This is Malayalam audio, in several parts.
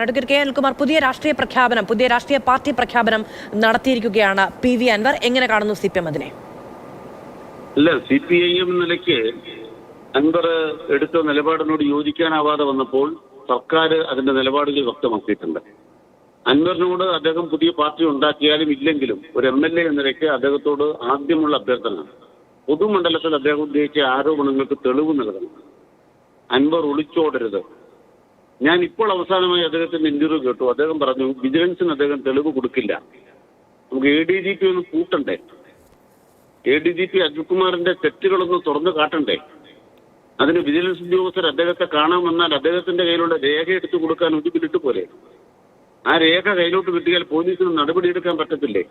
അഡ്വക്കേറ്റ് കെ അനിൽകുമാർ പുതിയ രാഷ്ട്രീയ പ്രഖ്യാപനം പുതിയ രാഷ്ട്രീയ പാർട്ടി പ്രഖ്യാപനം നടത്തിയിരിക്കുകയാണ് പി വി അൻവർ. എങ്ങനെ കാണുന്നു സി പി എം അതിനെ? അല്ല സി പി ഐ എം നിലയ്ക്ക് അൻവർ എടുത്ത നിലപാടിനോട് യോജിക്കാനാവാതെ വന്നപ്പോൾ സർക്കാർ അതിന്റെ നിലപാടുകൾ വ്യക്തമാക്കിയിട്ടുണ്ട്. അൻവറിനോട് അദ്ദേഹം പുതിയ പാർട്ടി ഉണ്ടാക്കിയാലും ഇല്ലെങ്കിലും ഒരു എം എൽ എ എന്ന നിലയ്ക്ക് അദ്ദേഹത്തോട് ആദ്യമുള്ള അഭ്യർത്ഥന. പൊതുമണ്ഡലത്തിൽ അദ്ദേഹം ഉദ്ദേശിച്ച ആരോപണങ്ങൾക്ക് തെളിവ് നൽകണം. അൻവർ ഒളിച്ചോടരുത്. ഞാൻ ഇപ്പോൾ അവസാനമായി അദ്ദേഹത്തിന്റെ ഇന്റർവ്യൂ കേട്ടു. അദ്ദേഹം പറഞ്ഞു വിജിലൻസിന് അദ്ദേഹം തെളിവ് കൊടുക്കില്ല. നമുക്ക് എ ഡി ജി പി ഒന്ന് കൂട്ടണ്ടേ എ ഡി ജി പി അജിത്കുമാറിന്റെ തെറ്റുകളൊന്ന് തുറന്നു കാട്ടണ്ടേ? അതിന് വിജിലൻസ് ഉദ്യോഗസ്ഥർ അദ്ദേഹത്തെ കാണാൻ വന്നാൽ അദ്ദേഹത്തിന്റെ കയ്യിലുള്ള രേഖ എടുത്തു കൊടുക്കാൻ ഒതുക്കിലിട്ട് പോലെ ആ രേഖ കയ്യിലോട്ട് കിട്ടിയാൽ പോലീസിന് നടപടിയെടുക്കാൻ പറ്റത്തില്ലേ?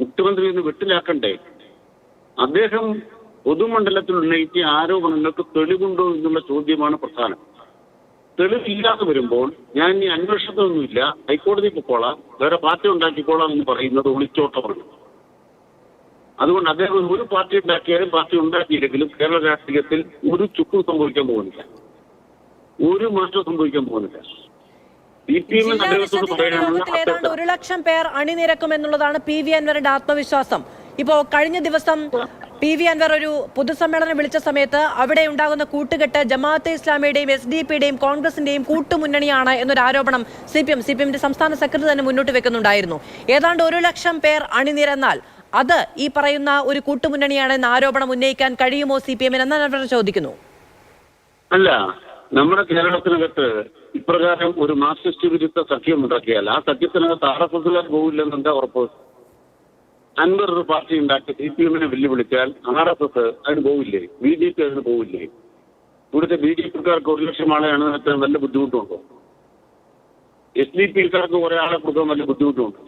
മുഖ്യമന്ത്രി ഒന്ന് വെട്ടിലാക്കണ്ടേ? അദ്ദേഹം പൊതുമണ്ഡലത്തിൽ ഉന്നയിച്ച ആരോപണങ്ങൾക്ക് തെളിവുണ്ടോ എന്നുള്ള ചോദ്യമാണ് പ്രധാനം. തെളിവില്ലാതെ വരുമ്പോൾ ഞാൻ ഇനി അന്വേഷണത്തിനൊന്നുമില്ല ഹൈക്കോടതി പൊക്കോളാം വേറെ പാർട്ടി ഉണ്ടാക്കിക്കോളാം എന്ന് പറയുന്നത് ഒളിച്ചോട്ടമാണ്. അതുകൊണ്ട് അദ്ദേഹം ഒരു പാർട്ടി ഉണ്ടാക്കിയാലും പാർട്ടി ഉണ്ടാക്കിയില്ലെങ്കിലും കേരള രാഷ്ട്രീയത്തിൽ ഒരു ചുക്കും സംഭവിക്കാൻ പോകുന്നില്ല. ഒരു മാറ്റം സംഭവിക്കാൻ പോകുന്നില്ല. ഏതാണ്ട് ഒരു ലക്ഷം പേർ അണിനിരക്കും എന്നുള്ളതാണ് പി വി അൻവറിന്റെ ആത്മവിശ്വാസം. ഇപ്പോ കഴിഞ്ഞ ദിവസം പി വി അൻവർ ഒരു പൊതുസമ്മേളനം വിളിച്ച സമയത്ത് അവിടെ ഉണ്ടാകുന്ന കൂട്ടുകെട്ട് ജമാഅത്തെ ഇസ്ലാമിയുടെയും എസ് ഡി പിയുടെയും കോൺഗ്രസിന്റെയും കൂട്ടുമുന്നണിയാണ് എന്നൊരു ആരോപണം C P M C P എമ്മിന്റെ സംസ്ഥാന സെക്രട്ടറി തന്നെ മുന്നോട്ട് വെക്കുന്നുണ്ടായിരുന്നു. ഏതാണ്ട് ഒരു ലക്ഷം പേർ അണിനിരന്നാൽ അത് ഈ പറയുന്ന ഒരു കൂട്ടുമുന്നണിയാണെന്ന ആരോപണം ഉന്നയിക്കാൻ കഴിയുമോ സി പി എമ്മിന് എന്ന് അൻവർ ചോദിക്കുന്നു. അല്ല നമ്മുടെ കേരളത്തിനകത്ത് ഇപ്രകാരം ഒരു മാർക്സിസ്റ്റ് വിരുദ്ധ സഖ്യം ഉണ്ടാക്കിയാൽ ആ സഖ്യത്തിനകത്ത് ആർ എസ് എസുകാർ പോകില്ലെന്ന് എന്താ ഉറപ്പ്? അൻവർ ഒരു പാർട്ടി ഉണ്ടാക്കി സി പി എമ്മിനെ വെല്ലുവിളിച്ചാൽ ആർ എസ് എസ് അതിന് പോവില്ലേ? ബി ജെ പി അതിന് പോവില്ലേ? ഇവിടുത്തെ ബി ജെ പിക്കാർക്ക് ഒരു ലക്ഷം ആളെ അണിനിരത്താൻ നല്ല ബുദ്ധിമുട്ടുണ്ടോ? എസ് ഡി പിക്കാർക്ക് കുറെ ആളെ കൊടുക്കാൻ നല്ല ബുദ്ധിമുട്ടുണ്ടോ?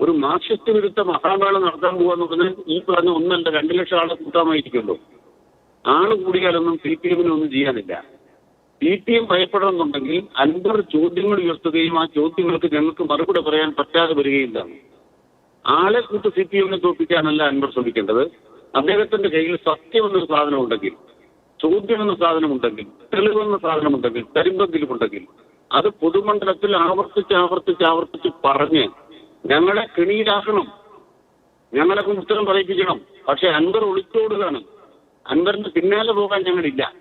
ഒരു മാർക്സിസ്റ്റ് വിരുദ്ധ മഹാമേള നടത്താൻ പോകാന്ന് പറഞ്ഞാൽ ഈ പറഞ്ഞ ഒന്നല്ല രണ്ട് ലക്ഷം ആളെ കൂട്ടാമായിരിക്കുമല്ലോ. ആൾ കൂടിയാലൊന്നും സി പി എമ്മിനെ ഒന്നും ചെയ്യാനില്ല. സി പി എം ഭയപ്പെടണമെന്നുണ്ടെങ്കിൽ അൻപത് ചോദ്യങ്ങൾ ഉയർത്തുകയും ആ ചോദ്യങ്ങൾക്ക് ഞങ്ങൾക്ക് മറുപടി പറയാൻ പറ്റാതെ വരികയില്ല. ആളെ കൂട്ട് സി പി എമ്മിനെ തോൽപ്പിക്കാനല്ല അൻവർ ശ്രമിക്കേണ്ടത്. അദ്ദേഹത്തിന്റെ കയ്യിൽ സത്യം എന്നൊരു സാധനം ഉണ്ടെങ്കിൽ ചോദ്യം എന്ന സാധനം ഉണ്ടെങ്കിൽ തെളിവെന്ന സാധനം ഉണ്ടെങ്കിൽ കരിമ്പെങ്കിലും ഉണ്ടെങ്കിൽ അത് പൊതുമണ്ഡലത്തിൽ ആവർത്തിച്ച് ആവർത്തിച്ച് ആവർത്തിച്ച് പറഞ്ഞ് ഞങ്ങളെ കെണിയിലാക്കണം. ഞങ്ങളെ കൊണ്ട് ഉത്തരം പറയിപ്പിക്കണം. പക്ഷെ അൻവർ ഒളിച്ചോടുകയാണ്. അൻവറിന് പിന്നാലെ പോകാൻ ഞങ്ങളില്ല.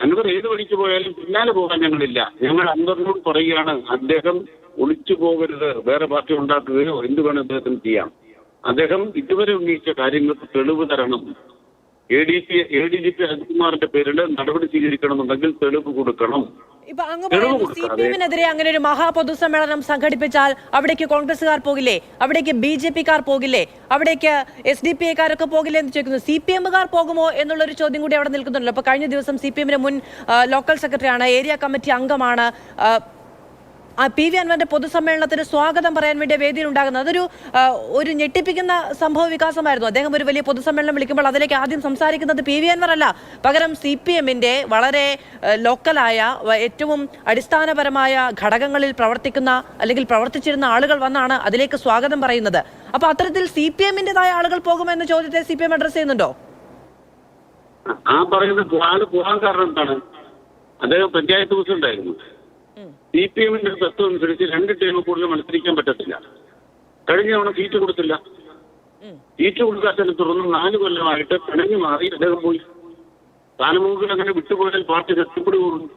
അൻവർ ഏത് വഴിക്ക് പോയാലും പിന്നാലെ പോകാൻ ഞങ്ങളില്ല. ഞങ്ങൾ അൻവറിനോട് പറയുകയാണ് അദ്ദേഹം ഒളിച്ചു പോകരുത് വേറെ പാർട്ടി ഉണ്ടാക്കുകയോ എന്ത് വേണം അദ്ദേഹത്തിന് ചെയ്യാം. അദ്ദേഹം ഇതുവരെ ഉന്നയിച്ച കാര്യങ്ങൾക്ക് തെളിവ് തരണം. A D P A D G P അജിത്കുമാറിന്റെ പേരിൽ നടപടി സ്വീകരിക്കണമെന്നുണ്ടെങ്കിൽ തെളിവ് കൊടുക്കണം. ഇപ്പൊ അങ്ങ് പറയുന്നു സി പി എമ്മിനെതിരെ അങ്ങനെ ഒരു മഹാ പൊതുസമ്മേളനം സംഘടിപ്പിച്ചാൽ അവിടേക്ക് കോൺഗ്രസ്സുകാർ പോകില്ലേ? അവിടേക്ക് ബി ജെ പിക്കാർ പോകില്ലേ? അവിടേക്ക് എസ് ഡി പി ഐക്കാരൊക്കെ പോകില്ലേ എന്ന് ചോദിക്കുന്നു. സി പി എമ്മുകാർ പോകുമോ എന്നുള്ളൊരു ചോദ്യം കൂടി അവിടെ നിൽക്കുന്നുണ്ടല്ലോ. അപ്പൊ കഴിഞ്ഞ ദിവസം സി പി എമ്മിന്റെ മുൻ ലോക്കൽ സെക്രട്ടറിയാണ് ഏരിയ കമ്മിറ്റി അംഗമാണ് പി വി അൻവറിന്റെ പൊതുസമ്മേളനത്തിന് സ്വാഗതം പറയാൻ വേണ്ടി വേദിയിൽ ഉണ്ടാകുന്നത്. അതൊരു ഒരു ഞെട്ടിപ്പിക്കുന്ന സംഭവ വികാസമായിരുന്നു. അദ്ദേഹം ഒരു വലിയ പൊതുസമ്മേളനം വിളിക്കുമ്പോൾ അതിലേക്ക് ആദ്യം സംസാരിക്കുന്നത് പി വി അൻവർ അല്ല. പകരം സി പി എമ്മിന്റെ വളരെ ലോക്കലായ ഏറ്റവും അടിസ്ഥാനപരമായ ഘടകങ്ങളിൽ പ്രവർത്തിക്കുന്ന അല്ലെങ്കിൽ പ്രവർത്തിച്ചിരുന്ന ആളുകൾ വന്നാണ് അതിലേക്ക് സ്വാഗതം പറയുന്നത്. അപ്പൊ അത്തരത്തിൽ സി പി എമ്മിന്റേതായ ആളുകൾ പോകുമെന്ന ചോദ്യത്തെ സി പി എം അഡ്രസ് ചെയ്യുന്നുണ്ടോ? ആ പറയുന്നത് ആൾ പോകാൻ കാരണം എന്താണ്? അദ്ദേഹം പഞ്ചായത്ത് പ്രസിഡന്റ് ആയിരുന്നു സി പി എമ്മിന്റെ തത്വം അനുസരിച്ച് രണ്ട് ടീമിൽ കൂടുതൽ മത്സരിക്കാൻ പറ്റത്തില്ല. കഴിഞ്ഞ തവണ സീറ്റ് കൊടുത്തില്ല. സീറ്റ് കൊടുക്കാത്തതിനെ തുടർന്ന് നാല് കൊല്ലമായിട്ട് പിണങ്ങി മാറി അദ്ദേഹം പോയി. സ്ഥാനമോഹികൾ അങ്ങനെ വിട്ടുപോയാൽ പാർട്ടി രക്ഷപ്പെടുകയുള്ളൂ.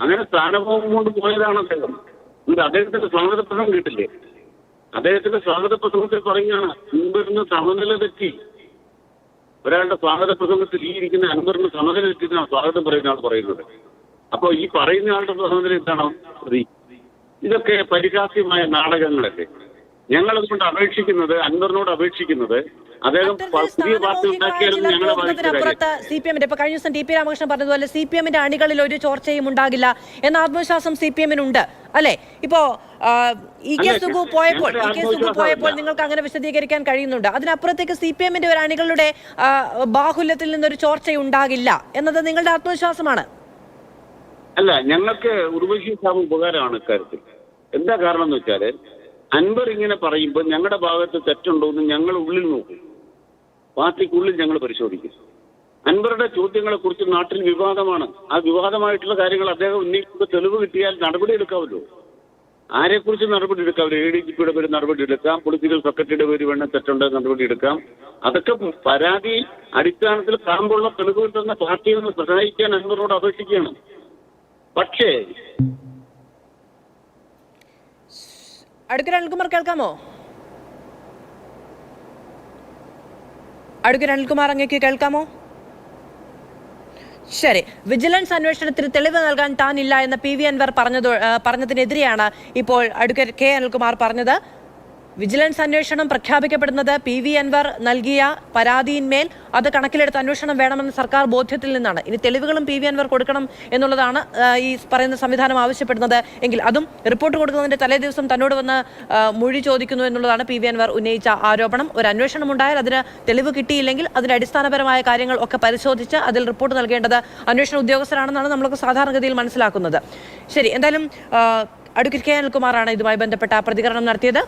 അങ്ങനെ സ്ഥാനമോഹം കൊണ്ട് പോയതാണ് അദ്ദേഹം. എന്നിട്ട് അദ്ദേഹത്തിന്റെ സ്വാഗത പ്രസംഗം കേട്ടില്ലേ? അദ്ദേഹത്തിന്റെ സ്വാഗത പ്രസംഗത്തിൽ പറയുകയാണ് മുമ്പിരുന്ന് സമനില തെറ്റി. ഒരാളുടെ സ്വാഗത പ്രസംഗത്തിൽ ഈ ഇരിക്കുന്ന അൻപറിന് സമനില തെറ്റി സ്വാഗതം പറയുന്ന ആൾ പറയുന്നത്. അപ്പൊ ഈ പറയുന്ന ആളുടെ സമനില എന്താണ്? ഇതൊക്കെ പരിഹാസ്യമായ നാടകങ്ങളല്ലേ ഞങ്ങൾ അതുകൊണ്ട് അപേക്ഷിക്കുന്നത് അൻവറിനോട് അപേക്ഷിക്കുന്നത് അദ്ദേഹം അത്തരത്തിൽ പുതിയ പാർട്ടി ഉണ്ടാക്കിയാലും ഞങ്ങളെ സി പി എമ്മിന്റെ ഇപ്പൊ കഴിഞ്ഞ ദിവസം ടി പി രാമകൃഷ്ണൻ പറഞ്ഞതുപോലെ സി പി എമ്മിന്റെ അണികളിൽ ഒരു ചോർച്ചയും ഉണ്ടാകില്ല എന്ന ആത്മവിശ്വാസം സി പി എമ്മിനുണ്ട് അല്ലെ? ഇപ്പോ ഇ കെ സുഗു പോയപ്പോൾ ഇ കെ സുഗു പോയപ്പോൾ നിങ്ങൾക്ക് അങ്ങനെ വിശദീകരിക്കാൻ കഴിയുന്നുണ്ട്. അതിനപ്പുറത്തേക്ക് സി പി എമ്മിന്റെ ഒരു അണികളുടെ ബാഹുല്യത്തിൽ നിന്നൊരു ചോർച്ച ഉണ്ടാകില്ല എന്നത് നിങ്ങളുടെ ആത്മവിശ്വാസമാണ്. അല്ല ഞങ്ങൾക്ക് ഉർവശി സാബ് ഉപകാരമാണ് ഇക്കാര്യത്തിൽ. എന്താ കാരണം എന്ന് വെച്ചാൽ അൻവർ ഇങ്ങനെ പറയുമ്പോൾ ഞങ്ങളുടെ ഭാഗത്ത് തെറ്റുണ്ടോ എന്ന് ഞങ്ങൾ ഉള്ളിൽ നോക്കും. പാർട്ടിക്കുള്ളിൽ ഞങ്ങൾ പരിശോധിക്കും. അൻവറുടെ ചോദ്യങ്ങളെ കുറിച്ച് നാട്ടിൽ വിവാദമാണ്. ആ വിവാദമായിട്ടുള്ള കാര്യങ്ങൾ അദ്ദേഹം ഉന്നയിക്കുമ്പോൾ തെളിവ് കിട്ടിയാൽ നടപടി എടുക്കാമല്ലോ. ആരെക്കുറിച്ച് നടപടി എടുക്കാം? എ ഡി ജി പിയുടെ പേര് നടപടി എടുക്കാം. പൊളിറ്റിക്കൽ സെക്രട്ടറിയുടെ പേര് വേണം തെറ്റുണ്ട് നടപടി എടുക്കാം. അതൊക്കെ പരാതി അടിസ്ഥാനത്തിൽ കാമ്പുള്ള തെളിവ് കിട്ടുന്ന പാർട്ടിയെ ഒന്ന് സഹായിക്കാൻ അൻവറിനോട് അപേക്ഷിക്കുകയാണ്. പക്ഷേ അനിൽകുമാർ കേൾക്കാമോ? അടുക്കി അനിൽകുമാർ അങ്ങേക്ക് കേൾക്കാമോ? ശരി. വിജിലൻസ് അന്വേഷണത്തിന് തെളിവ് നൽകാൻ താനില്ല എന്ന് പി വി അൻവർ പറഞ്ഞത് പറഞ്ഞതിനെതിരെയാണ് ഇപ്പോൾ അടുക്കൽ കെ അനിൽകുമാർ പറഞ്ഞത്. വിജിലൻസ് അന്വേഷണം പ്രഖ്യാപിക്കപ്പെടുന്നത് പി വി അൻവർ നൽകിയ പരാതിയിന്മേൽ അത് കണക്കിലെടുത്ത് അന്വേഷണം വേണമെന്ന് സർക്കാർ ബോധ്യത്തിൽ നിന്നാണ്. ഇനി തെളിവുകളും പി വി അൻവർ കൊടുക്കണം എന്നുള്ളതാണ് ഈ പറയുന്ന സംവിധാനം ആവശ്യപ്പെടുന്നത്. എങ്കിൽ അതും റിപ്പോർട്ട് കൊടുക്കുന്നതിന്റെ തലേ ദിവസം തന്നോട് വന്ന് മൊഴി ചോദിക്കുന്നു എന്നുള്ളതാണ് പി വി അൻവർ ഉന്നയിച്ച ആരോപണം. ഒരു അന്വേഷണം ഉണ്ടായാൽ അതിന് തെളിവ് കിട്ടിയില്ലെങ്കിൽ അതിന്റെ അടിസ്ഥാനപരമായ കാര്യങ്ങൾ ഒക്കെ പരിശോധിച്ച് അതിൽ റിപ്പോർട്ട് നൽകേണ്ടത് അന്വേഷണ ഉദ്യോഗസ്ഥരാണെന്നാണ് നമ്മളൊക്കെ സാധാരണഗതിയിൽ മനസ്സിലാക്കുന്നത്. ശരി എന്തായാലും അഡ്വക്കേറ്റ് കെ അനിൽകുമാറാണ് ഇതുമായി ബന്ധപ്പെട്ട പ്രതികരണം നടത്തിയത്.